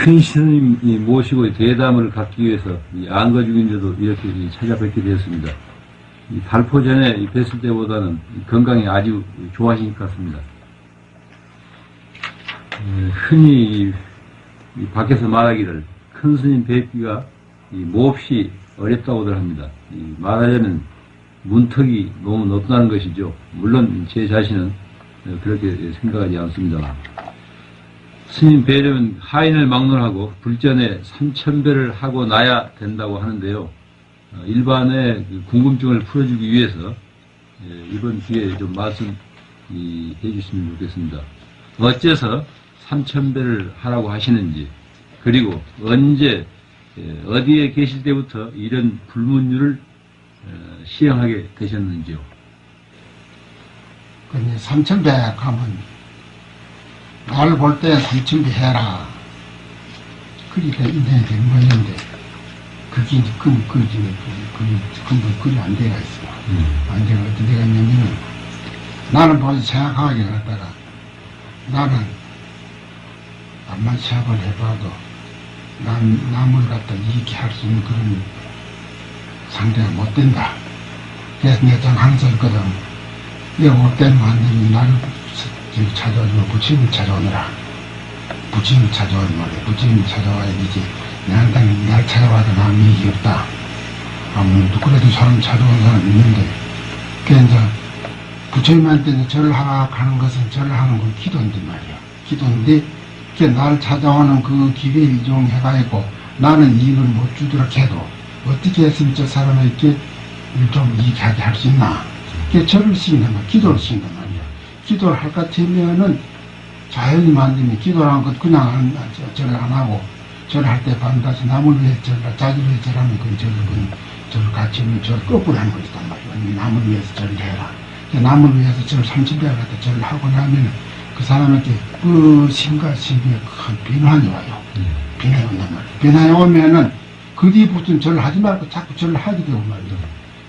큰 스님이 모시고 대담을 갖기 위해서 이 안거 중인데도 이렇게 이 찾아뵙게 되었습니다. 이 발포 전에 이 뵀을 때보다는 이 건강이 아주 좋아진 것 같습니다. 에, 흔히 밖에서 말하기를 큰 스님 뵙기가 이 몹시 어렵다고들 합니다. 이 말하자면 문턱이 너무 높다는 것이죠. 물론 제 자신은 어, 그렇게 생각하지 않습니다만. 스님 뵈려면 하인을 막론하고 불전에 삼천배를 하고 나야 된다고 하는데요. 어, 일반의 그 궁금증을 풀어주기 위해서 예, 이번 기회에 좀 말씀 이, 해주시면 좋겠습니다. 어째서 삼천배를 하라고 하시는지 그리고 언제 예, 어디에 계실 때부터 이런 불문율을 어, 시행하게 되셨는지요. 삼천배 가면 나를 볼때 삼천배 해라. 그리가 인생이 된 거였는데 그게 이제 그, 그, 그, 그, 근본 그리 안 돼가 있어. 안 돼가 어떤 데가 있냐면은 나는 벌써 생각하기 갖다가 나는 암만 시합을 해봐도 남, 남을 갖다 이익게 할 수 있는 그런 상대가 못 된다. 그래서 내가 좀 항상 올 때는 완전히 나를 저기 찾아오지만 부처님을 찾아오느라. 부처님을 찾아오지 말이야. 부처님을 찾아와야 이제 내한테는 날 찾아와도 남이 이익이 없다. 아무 누구라도 사람 찾아온 사람 있는데 이제 부처님한테 절을 하나 가는 것은 절을 하는 건 기도인데 말이야. 기도인데 나를 찾아오는 그 기회를 이용해가지고 나는 이익을 못 주도록 해도 어떻게 했으면 저 사람에게 좀 이익하게 할 수 있나. 그게 절을 시킨단 말이야. 기도를 시킨단 말이야. 기도를 할 것 같으면은 자연히 만들면 기도라는 것 그냥 안, 저- 절을 안 하고 절을 할때 반드시 남을 위해 절, 자기를 위해 절하면 그건 절을, 절을 같이 하면 절 거꾸로 하는 것이단 말이야. 남을 위해서 절을 해라. 남을 위해서 절 30배를 갖다 절을 하고 나면 그 사람에게 그 신과 신비의 큰 변환이 와요. 변화에 온단 말이야. 변화에 오면은 그 뒤부터는 절을 하지 말고 자꾸 절을 하게 되고 말이야.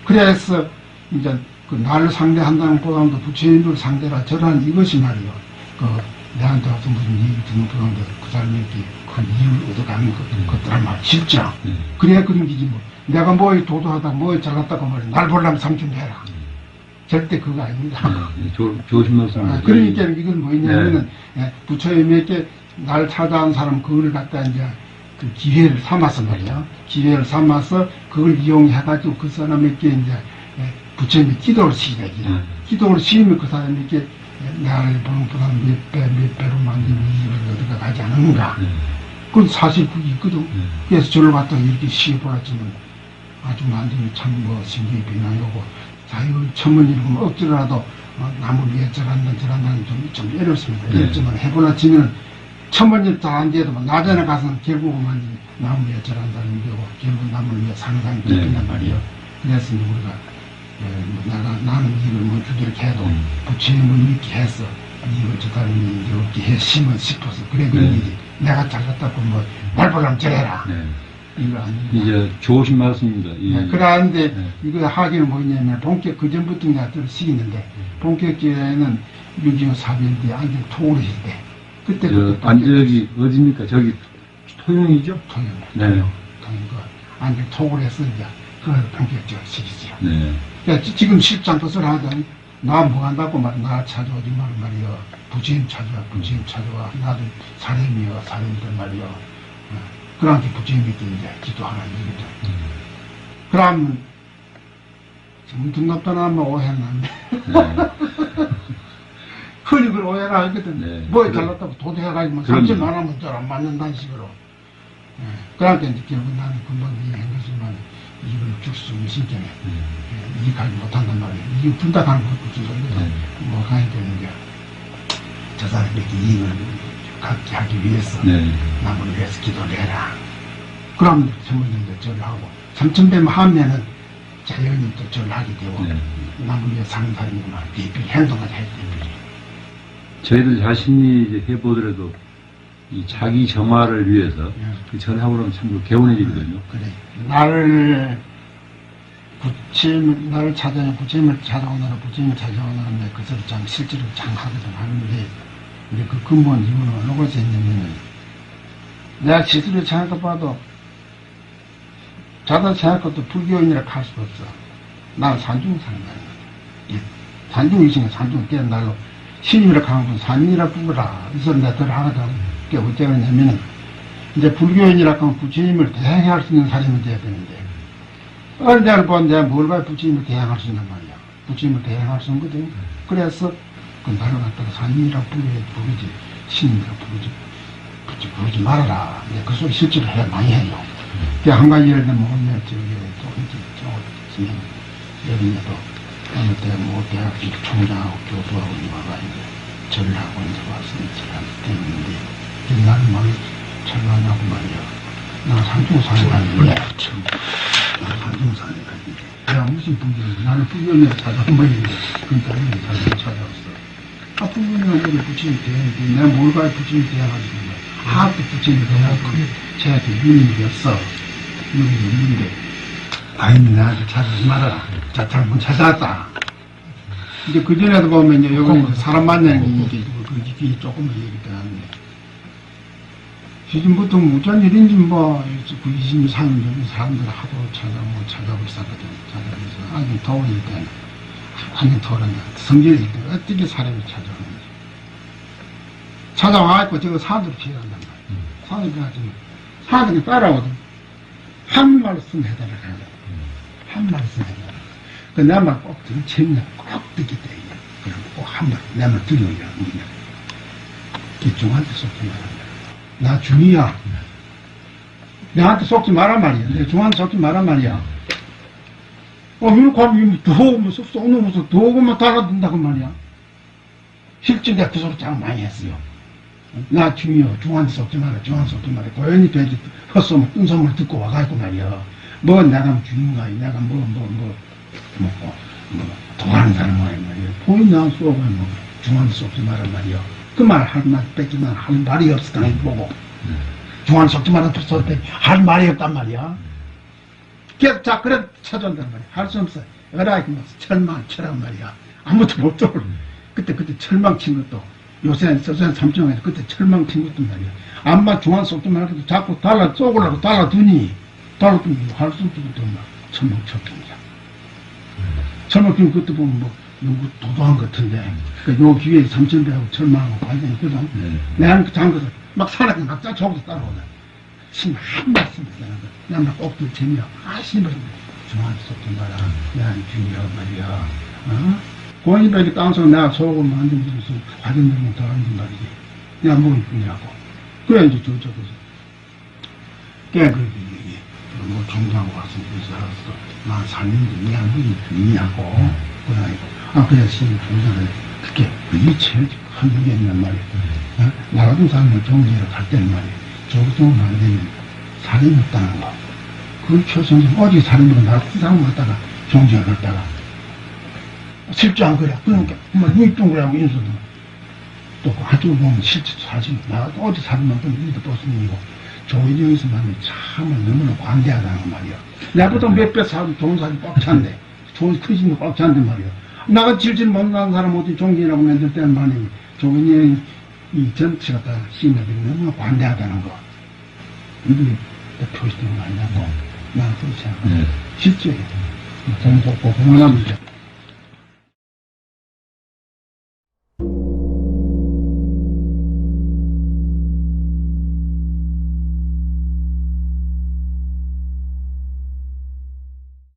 그래서 이제 그 나를 상대한다는 것보다도 부처님을 상대라 절하는 이것이 말이요. 그 내한테 와서 무슨 이익이 드는 그런데 그 사람에게 큰 이익을 얻어가는 것, 것들은 말 실정. 네. 그래야 그런 기지 뭐. 내가 뭐에 도도하다 뭐에 잘났다고 말이야. 날 보려면 삼촌해라. 절대 그거 아닙니다. 네, 조, 좋으신 말씀입니다. 아, 그러니까 이건 뭐냐면은 예, 부처님에게 날 찾아온 사람 그걸 갖다 이제 그 기회를 삼아서 말이야 기회를 삼아서 그걸 이용해가지고 그 사람에게 이제 예, 부처님이 기도를 시키다. 네. 기도를 시키면 그 사람에게 예, 나를 보는보다 몇 배, 몇 배로 만든 이익을 얻어가 가지 않는가. 네. 그건 사실 그게 있거든. 네. 그래서 저를 갖다 이렇게 시해보았지만 아주 만들면 참뭐 신경이 오고 자유 천문이고 뭐 억지로라도 어, 남을 위해 저란다 저란다는 좀, 좀 어렵습니다. 네. 어렵지만 해보나 치면 천문일 잘안 돼도 뭐 나전에 가서는 결국은 남을 위해 저란다는 거고 결국 남을 위해 사는 사람이 네. 되겠단 말이에요. 그래서 우리가 예, 뭐 나가, 나는 이걸 뭐 주도록 해도 음. 부처님을 이렇게 해서 이걸 저 사람이 이렇게 했으면 싶어서 그래 그런 네. 일이 내가 잘났다고 뭐날 보려면 저래라 네. 이거 아닙니다. 이제 좋으신 말씀입니다. 이- 네, 그러는데 네. 이거 하기는 뭐냐면 본격 그 전부터 내가 들 시키는데 본격기에는 6.25 사변 뒤에 안경 통으로 했을 때 그때 안저기 어디입니까? 저기 토용이죠? 통영 네. 그 안경 통으로 이제 그걸 본격적으로 시키지요. 네. 야, 지- 지금 실장 뜻을 하던 나뭐 한다고 말, 나 찾아오지 말 말이여. 부처님 찾아와, 부처님 찾아와. 나도 사람이여, 사람들 말이여. 어, 그러니까 부처님께 이제 기도하는 일이죠. 그럼, 정말 나타나면 오해는 네. 흔히 그걸 오해를 하거든. 네. 뭐에 그럼- 잘났다고 도대해가지고 그럼요. 삼천 안 하면 잘안 맞는다는 식으로. 예. 그러니까 이제 결국 나는 금방 이해한 것이만 이걸 없는 신경에. 네. 이익하지 못한단 말이에요. 이익 분담하는 것도 무슨 소리거든. 네. 뭐 가야 되는데, 저 사람에게 이익을 갖게 하기 위해서 네. 남을 위해서 기도를 해라. 그럼 전문인들 절을 하고, 삼천배만 하면은 자연히 또 절을 하게 되고, 네. 남을 위해 사는 사람이구나. 대필, 행동을 해야 대필이. 저희들 자신이 이제 해보더라도 이 자기 정화를 위해서 예. 그 절하고 그러면 참그 개운해 지거든요. 그래. 나를, 부처님, 나를 찾아내, 부처님을 찾아오느라, 부처님을 찾아오느라, 내 그것을 참 실제로 참 하거든 하는데, 근데 그 근본 이유는 어느 곳에 있냐면은, 내가 지수를 생각해 봐도 자다 생각해 도 불교인이라 할 수 없어. 나는 산중산인 거야. 산중 이신가 산중 깨는 날로 신이라 하는 건 산이라 부르라. 그래서 내가 들 하거든. 그게 어째냐면은 이제 불교인이라 하면 부처님을 대행할 수 있는 사람이 돼야 되는데 어느 보면 내가 뭘 봐야 부처님을 대행할 수 있단 말이야. 부처님을 대행할 수 있거든. 그래서 그 나를 갖다가 산이라 부르, 부르지 신이라 부르지 부르지, 부르지 말아라. 이제 그 소리 실제로 해, 많이 해요. 그한 가지 예를 들면 오늘 저기 또 이제 저 여기에도 어느 때뭐 대학 총장하고 교수하고 이제 와가 이제 절을 하고 이제 와서 절을 됐는데 나는 말을 절하냐고 말이야. 나 산중산에 갔는데 나 산중산에 갔는데 내가 무슨 분들이 나는 불교에 찾아온 거였는데 그러니까 이런 사람이 찾아왔어. 아 불교는 우리 부처님 대행인데 내가 뭘 가야 부처님 대행할 수 있는 거야. 아, 또 부처님 대행하고 그게 제한테 유인이었어. 유인인데 아이는 나한테 찾아오지 말아라. 자, 잘못 찾아왔다. 이제 그전에도 보면 이제 이제 사람 만나는 게 이게 그 이게 조금 얘기가 하는데 지금부터 무전 일인지 뭐, 그 20, 30년 전에 사람들 하도 찾아오고 찾아오고 있었거든. 찾아오면서, 아니, 더우니까, 아니, 더우니까, 성질이 있다. 어떻게 사람이 찾아오는지. 찾아와갖고 저거 사람들이 피한단 말이야. 사람들이 가지고, 사람들이 따라오거든. 한 말씀 하는 거야. 한 말씀 해달라고. 그, 내말 꼭 들은 책임을 꼭 듣기 때문에. 그럼 꼭한 말, 내말 들으려고 거야. 기중한테 속지 말아라. 나 중이야. 내한테 속지 말란 말이야. 내 중한테 속지 말란 말이야. 어, 이렇게 하면 더 오면 쏙 쏘면서 더 오면 달아든다고 말이야. 실제 내가 그 소리 짱 많이 했어요. 나 중이요. 중한테 속지 마라. 중한테 속지 마라. 고연히 돼지 헛소문, 뜬소문을 듣고 와가지고 말이야. 뭐 내가 중인가, 내가 뭐, 뭐, 뭐, 뭐, 뭐, 뭐 도하는 사람 말이야. 나 쏘고 뭐, 중한테 속지 마란 말이야. 그말할말 뺏기만 할 말이 없었다 이 보고 중앙 속지 말아 줬을 때할 말이 없단 말이야. 자 그래 찾아온단 말이야. 할 수 없어. 어라 그 철망 철란 말이야. 아무도 못 들어. 그때 그때 철망 친 것도 요새 서산 삼청에서 그때 철망 친 것도 말이야. 안마 중앙 속지 말아도 자꾸 달라 쏘고라고 달라두니 달라두니 할 수 없는 것도 막 철망 쳤습니다. 철망 친 것도 보면 뭐 연구 도도한 것 같은데 그요 기회에 삼천배하고 철망하고 완전히 그죠? 네. 내가 그 장거를 막 살아가 막 짜쳐오고 따라오다. 신한 말씀. 그냥 막 꼭들 재미야. 아, 신을 중한테 속지 마라. 내가 중이라고 말이야. 어? 고인배기 땅속 내가 소금 만든 무슨 과정들면 더 하는 말이지. 내가 먹을 뿐이라고. 그래, 이제 저쪽에서. 깨그기, 뭐, 종교하고 그래서 알았어. 난 살면서 먹을 뿐이냐고. 그래, 아, 그래, 신이 종교를 그게 그게 제일 큰 문제란 말이야. 어? 나 같은 사람을 종교를 갈 때는 말이야. 저것도 안 되면 살인이 없다는 거. 그걸 최선생 어디 살인으로 나 같은 사람 갖다가 종교를 갔다가 실제 안 그래. 그러니까 뭐 유입종교라고 인수도 또 한쪽으로 보면 실제 사실 나 어디 살인만 또 이도 보스님이고 조인영에서 만면 참을 너무나 관대하다는 말이야. 나보다 몇배 사람 사람이 꽉 찬데 좋은 크신 거꽉 찬데 말이야. 나가 질질 못나는 사람 어디 종교라고 만들 때는 말이야. 조인영이 이 전체가 다 너무나 관대하다는 거. 이들이 표시되는 거 아니냐고. 나는 그렇지 않아. 네. 실제, 공부, 공부하면 이제